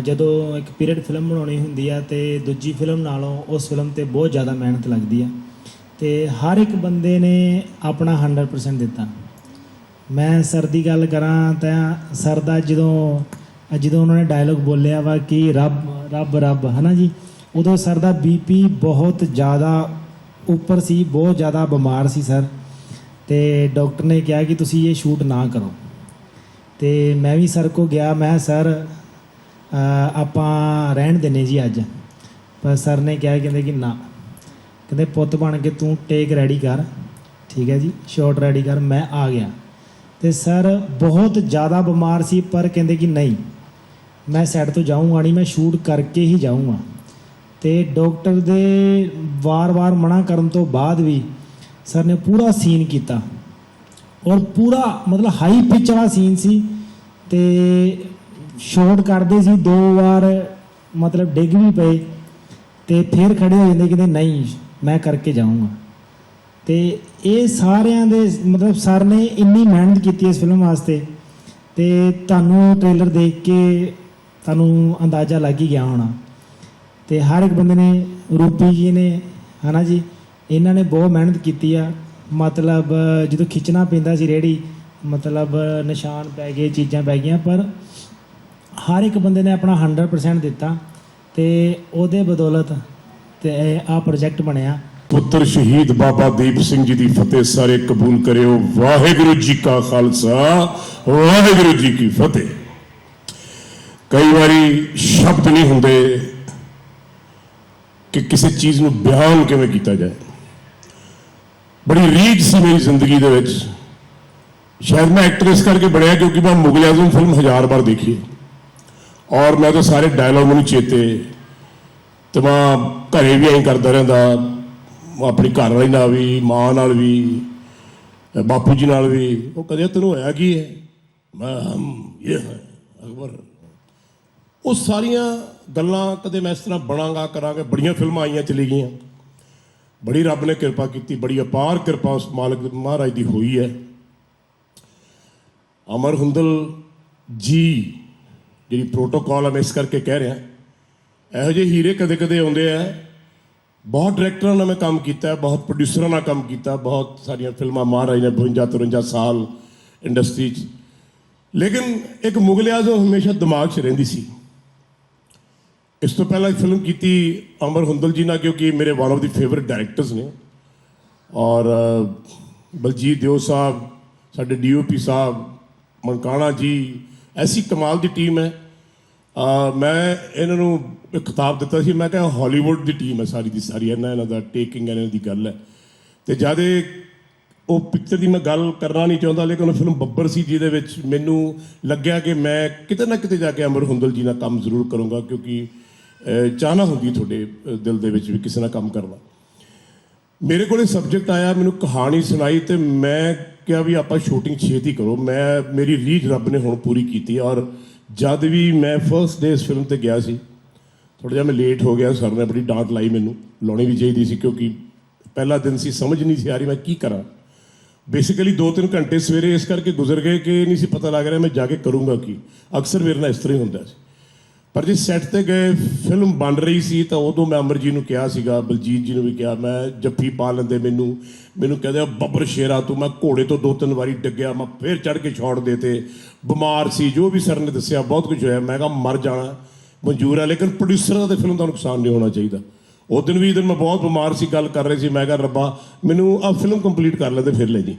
ਜਦੋਂ ਇੱਕ period film ਬਣਾਉਣੀ ਹੁੰਦੀ ਆ ਤੇ ਦੂਜੀ ਫਿਲਮ ਨਾਲੋਂ ਉਸ ਫਿਲਮ ਤੇ ਬਹੁਤ ਜ਼ਿਆਦਾ ਮਿਹਨਤ ਲੱਗਦੀ ਆ। ਤੇ ਹਰ ਇੱਕ ਬੰਦੇ ਨੇ ਆਪਣਾ 100% ਦਿੱਤਾ। ਮੈਂ ਸਰ ਦੀ ਗੱਲ ਕਰਾਂ ਤਾਂ ਸਰ ਦਾ ਜਦੋਂ ਜਦੋਂ ਉਹਨਾਂ ਨੇ ਡਾਇਲੋਗ ਬੋਲਿਆ ਵਾ ਕਿ ਰੱਬ ਰੱਬ ਰੱਬ, ਹਨਾ ਜੀ? ਉਦੋਂ ਸਰ ਦਾ ਬੀਪੀ ਬਹੁਤ ਜ਼ਿਆਦਾ ਉੱਪਰ ਸੀ, ਬਹੁਤ ਜ਼ਿਆਦਾ ਬਿਮਾਰ ਸੀ ਸਰ। ਤੇ ਡਾਕਟਰ ਨੇ ਕਿਹਾ ਕਿ ਤੁਸੀਂ ਇਹ ਸ਼ੂਟ ਨਾ ਕਰੋ। ਤੇ ਮੈਂ ਵੀ ਸਰ ਕੋ ਗਿਆ, ਮੈਂ ਸਰ ਆਪਾਂ ਰਹਿਣ ਦਿੰਨੇ ਜੀ ਅੱਜ। ਪਰ ਸਰ ਨੇ ਕਿਹਾ ਕਹਿੰਦੇ ਕਿ ਨਾ। ਕਹਿੰਦੇ ਪੁੱਤ ਬਣ ਕੇ ਤੂੰ ਟੇਕ ਰੈਡੀ ਕਰ। ਠੀਕ ਹੈ ਜੀ ਸ਼ਾਟ ਰੈਡੀ ਕਰ, ਮੈਂ ਆ ਗਿਆ। ਤੇ ਸਰ ਬਹੁਤ ਜ਼ਿਆਦਾ ਬਿਮਾਰ ਸੀ, ਪਰ ਕਹਿੰਦੇ ਕਿ ਨਹੀਂ। ਮੈਂ ਸੈੱਟ ਤੋਂ ਜਾਊਂਗਾ ਨਹੀਂ, ਮੈਂ ਸ਼ੂਟ ਕਰਕੇ ਹੀ ਜਾਊਂਗਾ। ਤੇ ਡਾਕਟਰ ਦੇ ਵਾਰ-ਵਾਰ ਮਨਾ ਕਰਨ ਤੋਂ ਬਾਅਦ ਵੀ ਸਰ ਨੇ ਪੂਰਾ ਸੀਨ ਕੀਤਾ। ਔਰ ਪੂਰਾ ਮਤਲਬ ਹਾਈ ਪਿਚ ਵਾਲਾ ਸੀਨ ਸੀ। ਤੇ ਸ਼ਾਟ ਕਰਦੇ ਸੀ, ਦੋ ਵਾਰ ਮਤਲਬ ਡਿੱਗ ਵੀ ਪਏ ਤੇ ਫਿਰ ਖੜੇ ਹੋ ਜਾਂਦੇ ਕਹਿੰਦੇ ਨਹੀਂ, ਮੈਂ ਕਰਕੇ ਜਾਊਂਗਾ। ਤੇ ਇਹ ਸਾਰਿਆਂ ਦੇ ਮਤਲਬ ਸਰ ਨੇ ਇੰਨੀ ਮਿਹਨਤ ਕੀਤੀ ਇਸ ਫਿਲਮ ਵਾਸਤੇ ਤੇ ਤੁਹਾਨੂੰ ਟ੍ਰੇਲਰ ਦੇਖ ਕੇ ਤੁਹਾਨੂੰ ਅੰਦਾਜ਼ਾ ਲੱਗ ਹੀ ਗਿਆ ਹੋਣਾ। ਤੇ ਹਰ ਇੱਕ ਬੰਦੇ ਨੇ, ਰੂਪੀ ਜੀ ਨੇ, ਹਨਾ ਜੀ, ਇਹਨਾਂ ਨੇ ਬਹੁਤ ਮਿਹਨਤ ਕੀਤੀ ਆ। ਮਤਲਬ ਜਦੋਂ ਖਿੱਚਣਾ ਪੈਂਦਾ ਸੀ ਰੇੜੀ, ਮਤਲਬ ਨਿਸ਼ਾਨ ਪੈ ਗਏ, ਚੀਜ਼ਾਂ ਪੈ ਗਈਆਂ, ਪਰ ਹਰ ਇੱਕ ਬੰਦੇ ਨੇ ਆਪਣਾ 100% ਦਿੱਤਾ ਤੇ ਉਹਦੇ ਬਦੌਲਤ ਤੇ ਆ ਪ੍ਰੋਜੈਕਟ ਬਣਿਆ। ਪੁੱਤਰ ਸ਼ਹੀਦ ਬਾਬਾ ਦੀਪ ਸਿੰਘ ਜੀ ਦੀ ਫਤਿਹ ਸਾਰੇ ਕਬੂਲ ਕਰਿਓ। ਵਾਹਿਗੁਰੂ ਜੀ ਕਾ ਖਾਲਸਾ, ਵਾਹਿਗੁਰੂ ਜੀ ਕੀ ਫਤਿਹ। ਕਈ ਵਾਰੀ ਸ਼ਬਦ ਨਹੀਂ ਹੁੰਦੇ ਕਿ ਕਿਸੇ ਚੀਜ਼ ਨੂੰ ਬਿਆਨ ਕਿਵੇਂ ਕੀਤਾ ਜਾਏ। ਬੜੀ ਰੀਝ ਸੀ ਮੇਰੀ ਜ਼ਿੰਦਗੀ ਦੇ ਵਿੱਚ। ਸ਼ਾਇਦ ਮੈਂ ਐਕਟਰ ਕਰਕੇ ਬਣਿਆ ਕਿਉਂਕਿ ਮੈਂ ਮੁਗਲ ਆਜ਼ਮ ਫਿਲਮ ਹਜ਼ਾਰ ਵਾਰ ਦੇਖੀ ਹੈ। ਔਰ ਮੈਂ ਤਾਂ ਸਾਰੇ ਡਾਇਲੌਗ ਨੂੰ ਚੇਤੇ ਤੇ ਮੈਂ ਘਰੇ ਵੀ ਐਂ ਕਰਦਾ ਰਹਿੰਦਾ, ਆਪਣੀ ਘਰ ਵਾਲੀ ਨਾਲ ਵੀ, ਮਾਂ ਨਾਲ ਵੀ, ਬਾਪੂ ਜੀ ਨਾਲ ਵੀ। ਉਹ ਕਦੇ ਤੈਨੂੰ ਹੋਇਆ ਕੀ ਹੈ ਮੈਂ ਹਮ, ਇਹ ਹੈ, ਅਕਬਰ। ਉਹ ਸਾਰੀਆਂ ਗੱਲਾਂ ਕਦੇ ਮੈਂ ਇਸ ਤਰ੍ਹਾਂ ਬਣਾਂਗਾ, ਕਰਾਂਗਾ, ਬੜੀਆਂ ਫਿਲਮਾਂ ਆਈਆਂ ਚਲੀ ਗਈਆਂ। ਬੜੀ ਰੱਬ ਨੇ ਕਿਰਪਾ ਕੀਤੀ, ਬੜੀ ਅਪਾਰ ਕਿਰਪਾ ਉਸ ਮਾਲਕ ਮਹਾਰਾਜ ਦੀ ਹੋਈ ਹੈ। ਅਮਰ ਹੁੰਦਲ ਜੀ ਜਿਹੜੀ ਪ੍ਰੋਟੋਕਾਲ ਆ ਮੈਂ ਇਸ ਕਰਕੇ ਕਹਿ ਰਿਹਾ। ਇਹੋ ਜਿਹੇ ਹੀਰੇ ਕਦੇ ਕਦੇ ਆਉਂਦੇ ਆ। ਬਹੁਤ ਡਾਇਰੈਕਟਰਾਂ ਨਾਲ ਮੈਂ ਕੰਮ ਕੀਤਾ, ਬਹੁਤ ਪ੍ਰੋਡਿਊਸਰਾਂ ਨਾਲ ਕੰਮ ਕੀਤਾ, ਬਹੁਤ ਸਾਰੀਆਂ ਫਿਲਮਾਂ ਮਾਰ ਨੇ 52 53 ਸਾਲ ਇੰਡਸਟਰੀ 'ਚ। ਲੇਕਿਨ ਇੱਕ ਮੁਗਲ ਆਜ਼ਮ ਹਮੇਸ਼ਾ ਦਿਮਾਗ 'ਚ ਰਹਿੰਦੀ ਸੀ। ਇਸ ਤੋਂ ਪਹਿਲਾਂ ਇੱਕ ਫਿਲਮ ਕੀਤੀ ਅਮਰ ਹੁੰਦਲ ਜੀ ਨਾਲ, ਕਿਉਂਕਿ ਮੇਰੇ ਵਨ ਆਫ ਦੀ ਫੇਵਰਿਟ ਡਾਇਰੈਕਟਰਸ ਨੇ। ਔਰ ਬਲਜੀਤ ਦਿਓ ਸਾਹਿਬ, ਸਾਡੇ ਡੀਓਪੀ ਸਾਹਿਬ, ਮਨਕਾਣਾ ਜੀ, ਐਸੀ ਕਮਾਲ ਦੀ ਟੀਮ ਹੈ। ਮੈਂ ਇਹਨਾਂ ਨੂੰ ਇੱਕ ਖਿਤਾਬ ਦਿੱਤਾ ਸੀ। ਮੈਂ ਕਿਹਾ ਹਾਲੀਵੁੱਡ ਦੀ ਟੀਮ ਹੈ ਸਾਰੀ ਦੀ ਸਾਰੀ ਇਹਨਾਂ ਇਹਨਾਂ ਦਾ ਟੇਕਿੰਗ ਇਹਨਾਂ ਦੀ ਗੱਲ ਹੈ। ਤੇ ਜਿਆਦੇ ਉਹ ਪਿਕਚਰ ਦੀ ਮੈਂ ਗੱਲ ਕਰਨਾ ਨਹੀਂ ਚਾਹੁੰਦਾ, ਲੇਕਿਨ ਉਹ ਫਿਲਮ ਬੱਬਰ ਸੀ ਜਿਹਦੇ ਵਿੱਚ ਮੈਨੂੰ ਲੱਗਿਆ ਕਿ ਮੈਂ ਕਿਤੇ ਨਾ ਕਿਤੇ ਜਾ ਕੇ ਅਮਰ ਹੁੰਦਲ ਜੀ ਨਾਲ ਕੰਮ ਜ਼ਰੂਰ ਕਰੂੰਗਾ, ਕਿਉਂਕਿ ਚਾਹਨਾ ਹੁੰਦੀ ਤੁਹਾਡੇ ਦਿਲ ਦੇ ਵਿੱਚ ਵੀ ਕਿਸੇ ਨਾਲ ਕੰਮ ਕਰਨਾ। ਮੇਰੇ ਕੋਲੇ ਸਬਜੈਕਟ ਆਇਆ, ਮੈਨੂੰ ਕਹਾਣੀ ਸੁਣਾਈ ਤੇ ਮੈਂ ਕਿਹਾ ਵੀ ਆਪਾਂ ਸ਼ੂਟਿੰਗ ਛੇਤੀ ਕਰੋ। ਮੈਂ, ਮੇਰੀ ਰੀਝ ਰੱਬ ਨੇ ਹੁਣ ਪੂਰੀ ਕੀਤੀ ਔਰ ਜਦ ਵੀ ਮੈਂ ਫਰਸਟ ਡੇ ਇਸ ਫਿਲਮ ਤੇ ਗਿਆ ਸੀ ਥੋੜਾ ਜਿਹਾ ਮੈਂ ਲੇਟ ਹੋ ਗਿਆ ਸਰ ਨੇ ਬੜੀ ਡਾਂਟ ਲਾਈ ਮੈਨੂੰ, ਲਾਉਣੀ ਵੀ ਚਾਹੀਦੀ ਸੀ ਕਿਉਂਕਿ ਪਹਿਲਾ ਦਿਨ ਸੀ, ਸਮਝ ਨਹੀਂ ਸੀ ਆ ਰਹੀ ਮੈਂ ਕੀ ਕਰਾਂ। ਬੇਸਿਕਲੀ 2-3 ਘੰਟੇ ਸਵੇਰੇ ਇਸ ਕਰਕੇ ਗੁਜ਼ਰ ਗਏ ਕਿ ਨਹੀਂ ਸੀ ਪਤਾ ਲੱਗ ਰਿਹਾ ਮੈਂ ਜਾ ਕੇ ਕਰੂੰਗਾ ਕੀ। ਅਕਸਰ ਮੇਰੇ ਨਾਲ ਇਸ ਤਰ੍ਹਾਂ ਹੀ ਹੁੰਦਾ ਸੀ। ਪਰ ਜੇ ਸੈੱਟ ਤੇ ਗਏ ਫਿਲਮ ਬਣ ਰਹੀ ਸੀ, ਤਾਂ ਉਦੋਂ ਮੈਂ ਅਮਰ ਜੀ ਨੂੰ ਕਿਹਾ ਸੀਗਾ, ਬਲਜੀਤ ਜੀ ਨੂੰ ਵੀ ਕਿਹਾ, ਮੈਂ ਜੱਫੀ ਪਾ ਲੈਂਦੇ ਮੈਨੂੰ। ਮੈਨੂੰ ਕਹਿੰਦੇ ਬੱਬਰ ਸ਼ੇਰਾ ਤੂੰ, ਮੈਂ ਘੋੜੇ ਤੋਂ ਦੋ ਤਿੰਨ ਵਾਰੀ ਡਿੱਗਿਆ, ਮੈਂ ਫੇਰ ਚੜ ਕੇ ਛੋੜ ਦੇ ਤੇ ਬਿਮਾਰ ਸੀ, ਜੋ ਵੀ ਸਰ ਨੇ ਦੱਸਿਆ, ਬਹੁਤ ਕੁਝ ਹੋਇਆ। ਮੈਂ ਕਿਹਾ, ਮਰ ਜਾਣਾ, ਮਨਜ਼ੂਰ ਹੈ ਲੇਕਿਨ ਪ੍ਰੋਡਿਊਸਰਾਂ ਦਾ ਤੇ ਫਿਲਮ ਦਾ ਨੁਕਸਾਨ ਨਹੀਂ ਹੋਣਾ ਚਾਹੀਦਾ। ਉਹ ਦਿਨ ਵੀ ਦਿਨ ਮੈਂ ਬਹੁਤ ਬਿਮਾਰ ਸੀ, ਗੱਲ ਕਰ ਰਹੇ ਸੀ, ਮੈਂ ਕਿਹਾ, ਰੱਬਾ, ਮੈਨੂੰ ਆ ਫਿਲਮ ਕੰਪਲੀਟ ਕਰ ਲੈਂਦੇ ਫਿਰ ਲੈ ਜੀ।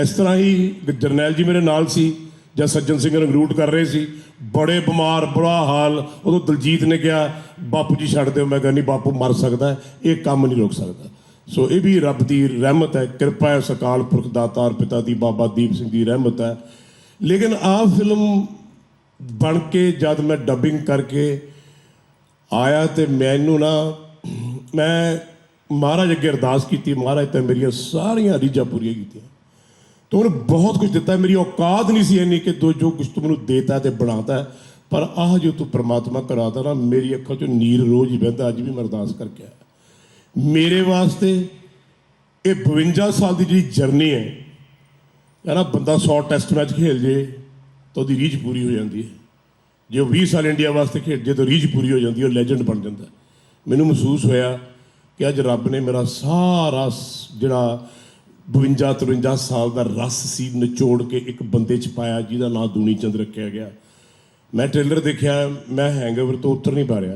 ਇਸ ਤਰ੍ਹਾਂ ਹੀ ਜਰਨੈਲ ਜੀ ਮੇਰੇ ਨਾਲ ਸੀ। ਜਾਂ ਸੱਜਣ ਸਿੰਘ ਨੂੰ ਰਿਕਰੂਟ ਕਰ ਰਹੇ ਸੀ, ਬੜੇ ਬਿਮਾਰ, ਬੁਰਾ ਹਾਲ। ਉਦੋਂ ਦਲਜੀਤ ਨੇ ਕਿਹਾ, ਬਾਪੂ ਜੀ ਛੱਡ ਦਿਓ। ਮੈਂ ਕਿਹਾ, ਨਹੀਂ, ਬਾਪੂ ਮਰ ਸਕਦਾ ਇਹ ਕੰਮ ਨਹੀਂ ਰੋਕ ਸਕਦਾ। ਸੋ ਇਹ ਵੀ ਰੱਬ ਦੀ ਰਹਿਮਤ ਹੈ, ਕਿਰਪਾ ਹੈ, ਸਕਾਲ ਪੁਰਖ ਦਾਤਾਰ ਪਿਤਾ ਦੀ, ਬਾਬਾ ਦੀਪ ਸਿੰਘ ਦੀ ਰਹਿਮਤ ਹੈ। ਲੇਕਿਨ ਆਹ ਫਿਲਮ ਬਣ ਕੇ ਜਦ ਮੈਂ ਡੱਬਿੰਗ ਕਰਕੇ ਆਇਆ ਤੇ ਮੈਨੂੰ ਨਾ, ਮੈਂ ਮਹਾਰਾਜ ਅੱਗੇ ਅਰਦਾਸ ਕੀਤੀ, ਮਹਾਰਾਜ, ਤੇ ਮੇਰੀਆਂ ਸਾਰੀਆਂ ਰੀਝਾਂ ਪੂਰੀਆਂ ਕੀਤੀਆਂ। ਤੂੰ ਉਹਨੇ ਬਹੁਤ ਕੁਝ ਦਿੱਤਾ। ਮੇਰੀ ਔਕਾਤ ਨਹੀਂ ਸੀ ਇੰਨੀ ਕਿ ਦੋ ਜੋ ਕੁਝ ਤੂੰ ਮੈਨੂੰ ਦੇਤਾ ਤੇ ਬਣਾਤਾ ਪਰ ਆਹ ਜੋ ਤੂੰ ਪ੍ਰਮਾਤਮਾ ਕਰਾਤਾ ਨਾ ਮੇਰੀ ਅੱਖਾਂ 'ਚੋਂ ਨੀਰ ਰੋਜ਼ ਹੀ ਵਹਿੰਦਾ ਅੱਜ ਵੀ ਮੈਂ ਅਰਦਾਸ ਕਰਕੇ ਆਇਆ। ਮੇਰੇ ਵਾਸਤੇ ਇਹ 52 ਸਾਲ ਦੀ ਜਿਹੜੀ ਜਰਨੀ ਹੈ ਯਾਰਾ ਬੰਦਾ 100 ਟੈਸਟ ਮੈਚ ਖੇਲ ਜੇ ਤਾਂ ਉਹਦੀ ਰੀਝ ਪੂਰੀ ਹੋ ਜਾਂਦੀ ਹੈ। ਜੇ ਉਹ 20 ਸਾਲ ਇੰਡੀਆ ਵਾਸਤੇ ਖੇਡ ਜੇ ਤਾਂ ਰੀਝ ਪੂਰੀ ਹੋ ਜਾਂਦੀ ਹੈ, ਉਹ ਲੈਜੈਂਡ ਬਣ ਜਾਂਦਾ ਮੈਨੂੰ ਮਹਿਸੂਸ ਹੋਇਆ ਕਿ ਅੱਜ ਰੱਬ ਨੇ ਮੇਰਾ ਸਾਰਾ ਜਿਹੜਾ 52 53 ਸਾਲ ਦਾ ਰਸ ਸੀ ਨਿਚੋੜ ਕੇ ਇੱਕ ਬੰਦੇ 'ਚ ਪਾਇਆ, ਜਿਹਦਾ ਨਾਮ ਦੂਨੀ ਚੰਦ ਰੱਖਿਆ ਗਿਆ। ਮੈਂ ਟ੍ਰੇਲਰ ਦੇਖਿਆ, ਮੈਂ ਹੈਂਗਓਵਰ ਤੋਂ ਉੱਤਰ ਨਹੀਂ ਪਾ ਰਿਹਾ।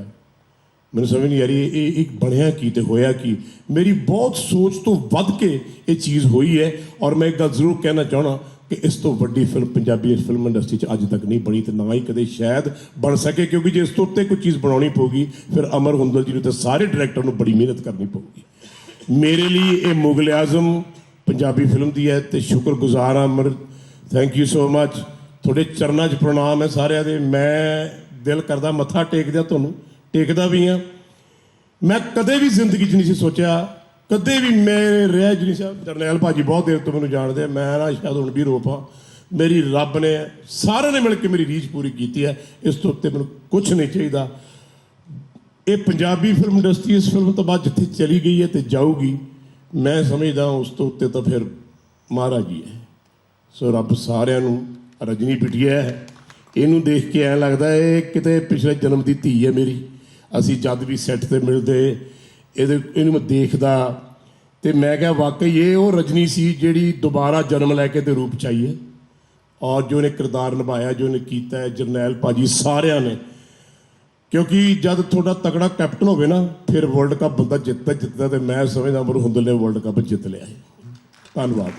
ਮੈਨੂੰ ਸਮਝ ਨਹੀਂ ਆ ਰਹੀ, ਇਹ- ਇਹ ਇੱਕ ਬਣਿਆ ਕੀ ਤੇ ਹੋਇਆ ਕੀ? ਮੇਰੀ ਬਹੁਤ ਸੋਚ ਤੋਂ ਵੱਧ ਕੇ ਇਹ ਚੀਜ਼ ਹੋਈ ਹੈ ਔਰ ਮੈਂ ਇੱਕ ਗੱਲ ਜ਼ਰੂਰ ਕਹਿਣਾ ਚਾਹਣਾ ਕਿ ਇਸ ਤੋਂ ਵੱਡੀ ਫਿਲਮ ਪੰਜਾਬੀ ਫਿਲਮ ਇੰਡਸਟਰੀ 'ਚ ਅੱਜ ਤੱਕ ਨਹੀਂ ਬਣੀ ਤੇ ਨਾ ਹੀ ਕਦੇ ਸ਼ਾਇਦ ਬਣ ਸਕੇ, ਕਿਉਂਕਿ ਜੇ ਇਸ ਤੋਂ ਉੱਤੇ ਕੋਈ ਚੀਜ਼ ਬਣਾਉਣੀ ਪਊਗੀ, ਫਿਰ ਅਮਰ ਹੁੰਦਲ ਜੀ ਨੂੰ ਤੇ ਸਾਰੇ ਡਾਇਰੈਕਟਰ ਨੂੰ ਬੜੀ ਮਿਹਨਤ ਕਰਨੀ ਪਊਗੀ। ਮੇਰੇ ਲਈ ਇਹ ਮੁਗਲ ਆਜ਼ਮ ਪੰਜਾਬੀ ਫਿਲਮ ਦੀ ਹੈ ਤੇ ਸ਼ੁਕਰਗੁਜ਼ਾਰ ਹਾਂ ਅਮਰ। ਥੈਂਕ ਯੂ ਸੋ ਮੱਚ ਤੁਹਾਡੇ ਚਰਨਾਂ 'ਚ ਪ੍ਰਣਾਮ ਹੈ ਸਾਰਿਆਂ ਦੇ। ਮੈਂ ਦਿਲ ਕਰਦਾ ਮੱਥਾ ਟੇਕਦਿਆਂ ਤੁਹਾਨੂੰ, ਟੇਕਦਾ ਵੀ ਹਾਂ। ਮੈਂ ਕਦੇ ਵੀ ਜ਼ਿੰਦਗੀ 'ਚ ਨਹੀਂ ਸੀ ਸੋਚਿਆ, ਕਦੇ ਵੀ ਮੇਰੇ ਰਹਿ ਜੀ ਨਹੀਂ ਸਾਹਿਬ ਜਰਨੈਲ ਭਾਜੀ ਬਹੁਤ ਦੇਰ ਤੋਂ ਮੈਨੂੰ ਜਾਣਦੇ ਆ, ਮੈਂ ਨਾ ਸ਼ਾਇਦ ਹੁਣ ਵੀ ਰੋਪਾਂ ਮੇਰੀ ਰੱਬ ਨੇ ਸਾਰਿਆਂ ਨੇ ਮਿਲ ਕੇ ਮੇਰੀ ਰੀਝ ਪੂਰੀ ਕੀਤੀ ਹੈ। ਇਸ ਤੋਂ ਉੱਤੇ ਮੈਨੂੰ ਕੁਝ ਨਹੀਂ ਚਾਹੀਦਾ। ਇਹ ਪੰਜਾਬੀ ਫਿਲਮ ਇੰਡਸਟਰੀ ਇਸ ਫਿਲਮ ਤੋਂ ਬਾਅਦ ਜਿੱਥੇ ਚਲੀ ਗਈ ਹੈ ਤੇ ਜਾਊਗੀ। ਮੈਂ ਸਮਝਦਾ ਉਸ ਤੋਂ ਉੱਤੇ ਤਾਂ ਫਿਰ ਮਹਾਰਾਜ ਜੀ ਹੈ। ਸੋ ਰੱਬ ਸਾਰਿਆਂ ਨੂੰ ਰਜਨੀ ਪਿਟਿਆ ਹੈ। ਇਹਨੂੰ ਦੇਖ ਕੇ ਐਂ ਲੱਗਦਾ ਇਹ ਕਿਤੇ ਪਿਛਲੇ ਜਨਮ ਦੀ ਧੀ ਹੈ ਮੇਰੀ। ਅਸੀਂ ਜਦ ਵੀ ਸੈੱਟ ਤੇ ਮਿਲਦੇ, ਇਹਦੇ, ਇਹਨੂੰ ਮੈਂ ਦੇਖਦਾ ਤੇ ਮੈਂ ਕਿਹਾ ਵਾਕਈ ਇਹ ਉਹ ਰਜਨੀ ਸੀ ਜਿਹੜੀ ਦੁਬਾਰਾ ਜਨਮ ਲੈ ਕੇ ਤੇ ਰੂਪ ਚ ਆਈ ਔਰ ਜੋ ਨੇ ਕਿਰਦਾਰ ਨਿਭਾਇਆ, ਜੋ ਨੇ ਕੀਤਾ ਹੈ, ਜਰਨੈਲ ਭਾਜੀ ਸਾਰਿਆਂ ਨੇ ਕਿਉਂਕਿ ਜਦ ਤੁਹਾਡਾ ਤਕੜਾ ਕੈਪਟਨ ਹੋਵੇ ਨਾ, ਫਿਰ ਵਰਲਡ ਕੱਪ ਬੰਦਾ ਜਿੱਤਦਾ ਜਿੱਤਦਾ ਤੇ ਮੈਂ ਸਮਝਦਾ ਅਮਰ ਹੁੰਦਲ ਨੇ ਵਰਲਡ ਕੱਪ ਜਿੱਤ ਲਿਆ ਹੈ। ਧੰਨਵਾਦ।